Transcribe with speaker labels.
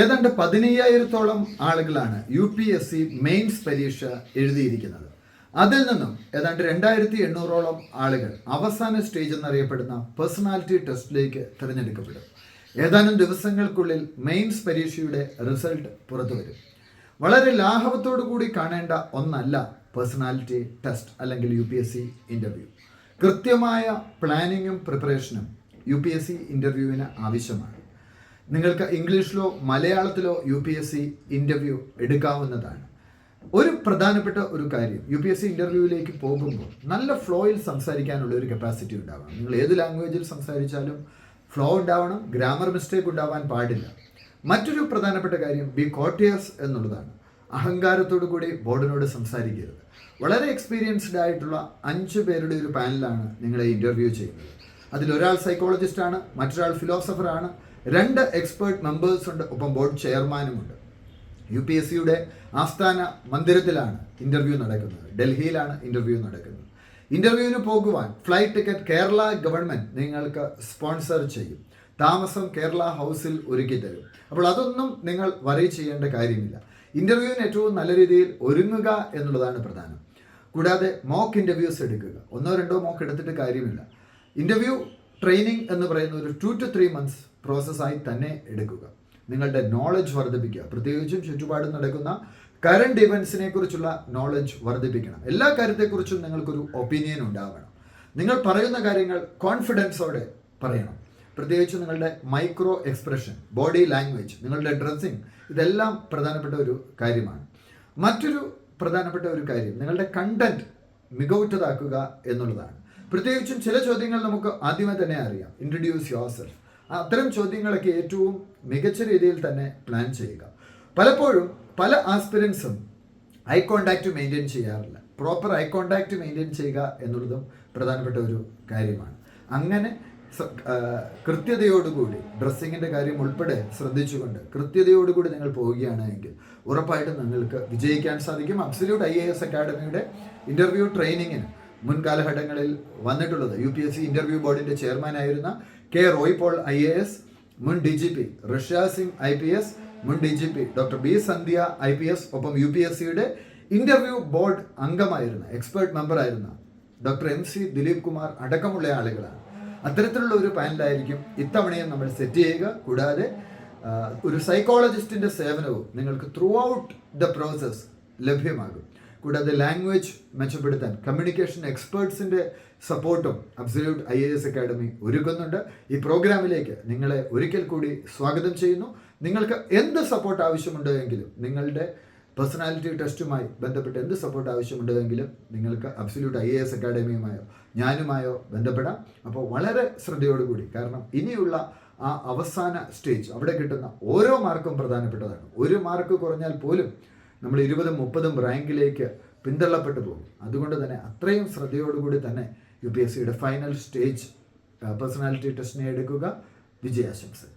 Speaker 1: ഏതാണ്ട് പതിനയ്യായിരത്തോളം ആളുകളാണ് U P S C mains പരീക്ഷ എഴുതിയിരിക്കുന്നത്. അതിൽ നിന്നും ഏതാണ്ട് രണ്ടായിരത്തി എണ്ണൂറോളം ആളുകൾ അവസാന സ്റ്റേജ് എന്നറിയപ്പെടുന്ന പേഴ്സണാലിറ്റി ടെസ്റ്റിലേക്ക് തിരഞ്ഞെടുക്കപ്പെടും. ഏതാനും ദിവസങ്ങൾക്കുള്ളിൽ മെയിൻസ് പരീക്ഷയുടെ റിസൾട്ട് പുറത്തു വരും. വളരെ ലാഘവത്തോടു കൂടി കാണേണ്ട ഒന്നല്ല പേഴ്സണാലിറ്റി ടെസ്റ്റ് അല്ലെങ്കിൽ U P S C interview കൃത്യമായ പ്ലാനിങ്ങും പ്രിപ്പറേഷനും യു പി എസ് സി ഇന്റർവ്യൂവിന് ആവശ്യമാണ്. നിങ്ങൾക്ക് ഇംഗ്ലീഷിലോ മലയാളത്തിലോ U P S C interview എടുക്കാവുന്നതാണ്. ഒരു പ്രധാനപ്പെട്ട ഒരു കാര്യം യു പി എസ് സി ഇന്റർവ്യൂവിലേക്ക് പോകുമ്പോൾ നല്ല ഫ്ലോയിൽ സംസാരിക്കാനുള്ള ഒരു കപ്പാസിറ്റി ഉണ്ടാവണം. നിങ്ങൾ ഏത് ലാംഗ്വേജിൽ സംസാരിച്ചാലും ഫ്ലോ ഉണ്ടാവണം ഗ്രാമർ മിസ്റ്റേക്ക് ഉണ്ടാവാൻ പാടില്ല. മറ്റൊരു പ്രധാനപ്പെട്ട കാര്യം ബി കോട്ടിയസ് എന്നുള്ളതാണ്. അഹങ്കാരത്തോടു കൂടി ബോർഡിനോട് സംസാരിക്കരുത്. വളരെ എക്സ്പീരിയൻസ്ഡ് ആയിട്ടുള്ള അഞ്ച് പേരുടെ ഒരു പാനലാണ് നിങ്ങളെ ഇന്റർവ്യൂ ചെയ്യുന്നത്. അതിലൊരാൾ സൈക്കോളജിസ്റ്റാണ് മറ്റൊരാൾ ഫിലോസഫർ ആണ് രണ്ട് എക്സ്പേർട്ട് മെമ്പേഴ്സ് ഉണ്ട് ഒപ്പം ബോർഡ് ചെയർമാനുമുണ്ട് യു പി എസ് സിയുടെ ആസ്ഥാന മന്ദിരത്തിലാണ് ഇന്റർവ്യൂ നടക്കുന്നത്. ഡൽഹിയിലാണ് ഇന്റർവ്യൂ നടക്കുന്നത്. ഇന്റർവ്യൂവിന് പോകുവാൻ ഫ്ലൈറ്റ് ടിക്കറ്റ് കേരള ഗവൺമെന്റ് നിങ്ങൾക്ക് സ്പോൺസർ ചെയ്യും. താമസം കേരള ഹൗസിൽ ഒരുക്കി തരും. അപ്പോൾ അതൊന്നും നിങ്ങൾ വറി ചെയ്യേണ്ട കാര്യമില്ല. ഇന്റർവ്യൂവിന് ഏറ്റവും നല്ല രീതിയിൽ ഒരുങ്ങുക എന്നുള്ളതാണ് പ്രധാനം. കൂടാതെ മോക്ക് ഇന്റർവ്യൂസ് എടുക്കുക. ഒന്നോ രണ്ടോ മോക്ക് എടുത്തിട്ട് കാര്യമില്ല. ഇന്റർവ്യൂ ട്രെയിനിങ് എന്ന് പറയുന്ന ഒരു ടു ടു ത്രീ മന്ത്സ് പ്രോസസ്സായി തന്നെ എടുക്കുക. നിങ്ങളുടെ നോളജ് വർദ്ധിപ്പിക്കുക. പ്രത്യേകിച്ചും ചുറ്റുപാടും നടക്കുന്ന കറണ്ട് ഇവൻസിനെ കുറിച്ചുള്ള നോളജ് വർദ്ധിപ്പിക്കണം. എല്ലാ കാര്യത്തെക്കുറിച്ചും നിങ്ങൾക്കൊരു ഒപ്പീനിയൻ ഉണ്ടാവണം. നിങ്ങൾ പറയുന്ന കാര്യങ്ങൾ കോൺഫിഡൻസോടെ പറയണം. പ്രത്യേകിച്ച് നിങ്ങളുടെ മൈക്രോ എക്സ്പ്രഷൻ ബോഡി ലാംഗ്വേജ് നിങ്ങളുടെ ഡ്രസ്സിങ് ഇതെല്ലാം പ്രധാനപ്പെട്ട ഒരു കാര്യമാണ്. മറ്റൊരു പ്രധാനപ്പെട്ട ഒരു കാര്യം നിങ്ങളുടെ കണ്ടന്റ് മികവുറ്റതാക്കുക എന്നുള്ളതാണ്. പ്രത്യേകിച്ചും ചില ചോദ്യങ്ങൾ നമുക്ക് ആദ്യമേ തന്നെ അറിയാം. ഇൻട്രൊഡ്യൂസ് യുവർ സെൽഫ് അത്തരം ചോദ്യങ്ങളൊക്കെ ഏറ്റവും മികച്ച രീതിയിൽ തന്നെ പ്ലാൻ ചെയ്യുക. പലപ്പോഴും പല ആസ്പിരൻസും ഐ കോണ്ടാക്ട് മെയിന്റെയിൻ ചെയ്യാറില്ല. പ്രോപ്പർ ഐ കോണ്ടാക്ട് മെയിന്റെയിൻ ചെയ്യുക എന്നുള്ളതും പ്രധാനപ്പെട്ട ഒരു കാര്യമാണ്. അങ്ങനെ കൃത്യതയോടുകൂടി ഡ്രസ്സിങ്ങിന്റെ കാര്യം ഉൾപ്പെടെ ശ്രദ്ധിച്ചുകൊണ്ട് കൃത്യതയോടുകൂടി നിങ്ങൾ പോവുകയാണ് എങ്കിൽ ഉറപ്പായിട്ടും നിങ്ങൾക്ക് വിജയിക്കാൻ സാധിക്കും. അബ്സല്യൂട്ട് ഐ എ എസ് അക്കാഡമിയുടെ ഇന്റർവ്യൂ ട്രെയിനിങ്ങിന് മുൻകാലഘട്ടങ്ങളിൽ വന്നിട്ടുള്ളത്. U P S C interview ബോർഡിന്റെ ചെയർമാനായിരുന്ന K Roy Paul I A S മുൻ D G P Rishi Singh I P S മുൻ D G P doctor B Sandhya I P S ഒപ്പം U P S സിയുടെ interview board അംഗമായിരുന്ന എക്സ്പേർട്ട് മെമ്പറായിരുന്ന doctor M C Dileep Kumar അടക്കമുള്ള ആളുകളാണ്. അത്തരത്തിലുള്ള ഒരു പാനലായിരിക്കും ഇത്തവണയും നമ്മൾ സെറ്റ് ചെയ്യുക. കൂടാതെ ഒരു സൈക്കോളജിസ്റ്റിന്റെ സേവനവും നിങ്ങൾക്ക് ത്രൂ ഔട്ട് ദ പ്രോസസ് ലഭ്യമാകും. കൂടാതെ ലാംഗ്വേജ് മെച്ചപ്പെടുത്താൻ കമ്മ്യൂണിക്കേഷൻ എക്സ്പേർട്സിന്റെ സപ്പോർട്ടും absolute I A S academy ഒരുക്കുന്നുണ്ട്. ഈ പ്രോഗ്രാമിലേക്ക് നിങ്ങളെ ഒരിക്കൽ കൂടി സ്വാഗതം ചെയ്യുന്നു. നിങ്ങൾക്ക് എന്ത് സപ്പോർട്ട് ആവശ്യമുണ്ടോ എങ്കിലും നിങ്ങളുടെ പേഴ്സണാലിറ്റി ടെസ്റ്റുമായി ബന്ധപ്പെട്ട് എന്ത് സപ്പോർട്ട് ആവശ്യമുണ്ടെങ്കിലും നിങ്ങൾക്ക് അബ്സല്യൂട്ട് ഐ എ എസ് അക്കാഡമിയുമായോ ഞാനുമായോ ബന്ധപ്പെടാം. അപ്പോൾ വളരെ ശ്രദ്ധയോടുകൂടി കാരണം ഇനിയുള്ള ആ അവസാന സ്റ്റേജ് അവിടെ കിട്ടുന്ന ഓരോ മാർക്കും പ്രധാനപ്പെട്ടതാണ്. ഒരു മാർക്ക് കുറഞ്ഞാൽ പോലും നമ്മൾ ഇരുപതും മുപ്പതും റാങ്കിലേക്ക് പിന്തള്ളപ്പെട്ടു പോകും. അതുകൊണ്ട് തന്നെ അത്രയും ശ്രദ്ധയോടുകൂടി തന്നെ യു പി എസ് സിയുടെ ഫൈനൽ സ്റ്റേജ് പേഴ്സണാലിറ്റി ടെസ്റ്റിനെ എടുക്കുക. വിജയാശംസകൾ.